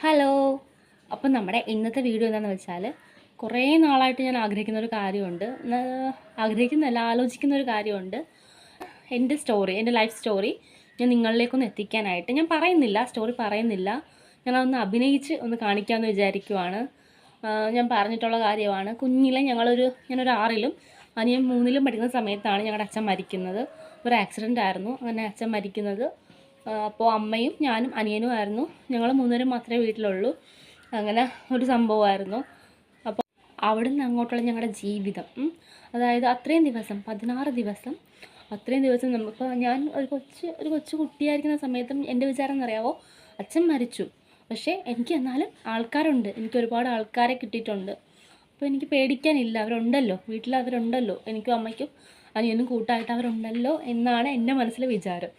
Hello. അപ്പം നമ്മുടെ ഇന്നത്തെ വീഡിയോ എന്താണെന്ന് വെച്ചാൽ കുറേ നാളായിട്ട് ഞാൻ ആഗ്രഹിക്കുന്ന ഒരു കാര്യമുണ്ട്. ആഗ്രഹിക്കുന്നല്ല ആലോചിക്കുന്ന ഒരു കാര്യമുണ്ട്. എന്റെ സ്റ്റോറി എന്റെ ലൈഫ് സ്റ്റോറി ഞാൻ നിങ്ങളിലേക്കൊന്ന് എത്തിക്കാനായിട്ട് ഞാൻ പറയുന്നില്ല സ്റ്റോറി പറയുന്നില്ല. ഞാനതൊന്ന് അഭിനയിച്ച് ഒന്ന് കാണിക്കാമെന്ന് വിചാരിക്കുവാണ്. ഞാൻ പറഞ്ഞിട്ടുള്ള കാര്യമാണ്. കുഞ്ഞിലെ ഞങ്ങളൊരു ഞാനൊരു ആറിലും അനിയൻ മൂന്നിലും പഠിക്കുന്ന സമയത്താണ് ഞങ്ങളുടെ അച്ഛൻ മരിക്കുന്നത്. ഒരു ആക്സിഡന്റ് ആയിരുന്നു. അങ്ങനെ അച്ഛൻ മരിക്കുന്നത്. അപ്പോൾ അമ്മയും ഞാനും അനിയനും ആയിരുന്നു. ഞങ്ങൾ മൂന്നുപേരും മാത്രമേ വീട്ടിലുള്ളൂ. അങ്ങനെ ഒരു സംഭവമായിരുന്നു. അപ്പോൾ അവിടെ നിന്ന് അങ്ങോട്ടുള്ള ഞങ്ങളുടെ ജീവിതം അതായത് അത്രയും ദിവസം പതിനാറ് ദിവസം അത്രയും ദിവസം നമുക്കിപ്പോൾ ഞാൻ ഒരു കൊച്ച് ഒരു കൊച്ചു കുട്ടിയായിരിക്കുന്ന സമയത്തും എന്റെ വിചാരം എന്നറിയാവോ? അച്ഛൻ മരിച്ചു. പക്ഷേ എനിക്ക് എന്നാലും ആൾക്കാരുണ്ട്. എനിക്ക് ഒരുപാട് ആൾക്കാരെ കിട്ടിയിട്ടുണ്ട്. അപ്പോൾ എനിക്ക് പേടിക്കാനില്ല. അവരുണ്ടല്ലോ. വീട്ടിൽ അവരുണ്ടല്ലോ. എനിക്കും അമ്മയ്ക്കും അനിയനും കൂട്ടായിട്ട് അവരുണ്ടല്ലോ എന്നാണ് എന്റെ മനസ്സിലെ വിചാരം.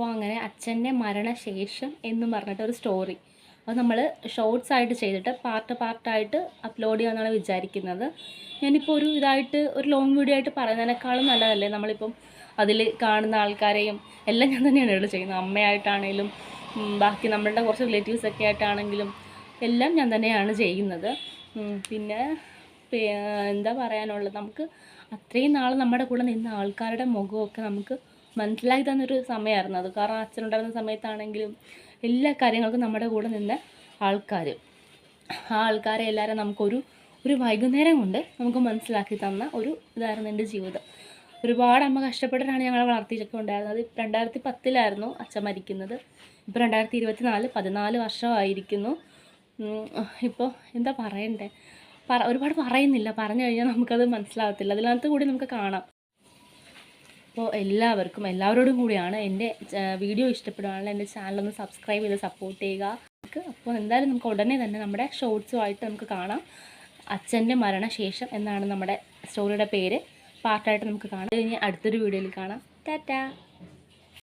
അപ്പോൾ അങ്ങനെ അച്ഛന്റെ മരണശേഷം എന്നും പറഞ്ഞിട്ട് ഒരു സ്റ്റോറി അത് നമ്മൾ ഷോർട്സ് ആയിട്ട് ചെയ്തിട്ട് പാർട്ട് പാർട്ടായിട്ട് അപ്ലോഡ് ചെയ്യാമെന്നാണ് വിചാരിക്കുന്നത്. ഞാനിപ്പോൾ ഒരു ഇതായിട്ട് ഒരു ലോങ് വീഡിയോ ആയിട്ട് പറയുന്നതിനേക്കാളും നല്ലതല്ലേ? നമ്മളിപ്പം അതിൽ കാണുന്ന ആൾക്കാരെയും എല്ലാം ഞാൻ തന്നെയാണ് ഇവിടെ ചെയ്യുന്നത്. അമ്മയായിട്ടാണേലും ബാക്കി നമ്മളുടെ കുറച്ച് റിലേറ്റീവ്സ് ഒക്കെ ആയിട്ടാണെങ്കിലും എല്ലാം ഞാൻ തന്നെയാണ് ചെയ്യുന്നത്. പിന്നെ എന്താ പറയാനുള്ളത്? നമുക്ക് അത്രയും നാൾ നമ്മുടെ കൂടെ നിന്ന ആൾക്കാരുടെ മുഖമൊക്കെ നമുക്ക് മനസ്സിലാക്കി തന്നൊരു സമയമായിരുന്നു അത് കാരണം അച്ഛനുണ്ടായിരുന്ന സമയത്താണെങ്കിലും എല്ലാ കാര്യങ്ങൾക്കും നമ്മുടെ കൂടെ നിന്ന ആൾക്കാർ ആ ആൾക്കാരെ എല്ലാവരും നമുക്കൊരു ഒരു വൈകുന്നേരം കൊണ്ട് നമുക്ക് മനസ്സിലാക്കി തന്ന ഒരു ഇതായിരുന്നു എന്റെ ജീവിതം. ഒരുപാട് അമ്മ കഷ്ടപ്പെട്ടിട്ടാണ് ഞങ്ങളെ വളർത്തിയിട്ടൊക്കെ ഉണ്ടായിരുന്നത്. രണ്ടായിരത്തി പത്തിലായിരുന്നു അച്ഛൻ മരിക്കുന്നത്. ഇപ്പോൾ രണ്ടായിരത്തി ഇരുപത്തി നാല് പതിനാല് വർഷമായിരിക്കുന്നു. ഇപ്പോൾ എന്താ പറയണ്ടേ? പറ ഒരുപാട് പറയുന്നില്ല. പറഞ്ഞു കഴിഞ്ഞാൽ നമുക്കത് മനസ്സിലാവത്തില്ല. അതിനകത്ത് കൂടി നമുക്ക് കാണാം. അപ്പോൾ എല്ലാവർക്കും എല്ലാവരോടും കൂടിയാണ് എന്റെ വീഡിയോ ഇഷ്ടപ്പെടുകയാണെങ്കിൽ എന്റെ ചാനലൊന്ന് സബ്സ്ക്രൈബ് ചെയ്ത് സപ്പോർട്ട് ചെയ്യുക. അപ്പോൾ എന്തായാലും നമുക്ക് ഉടനെ തന്നെ നമ്മുടെ ഷോർട്സുമായിട്ട് നമുക്ക് കാണാം. അച്ഛന്റെ മരണശേഷം എന്നാണ് നമ്മുടെ സ്റ്റോറിയുടെ പേര്. പാർട്ടായിട്ട് നമുക്ക് കാണാം. ഇനി അടുത്തൊരു വീഡിയോയിൽ കാണാം. ടാറ്റാ.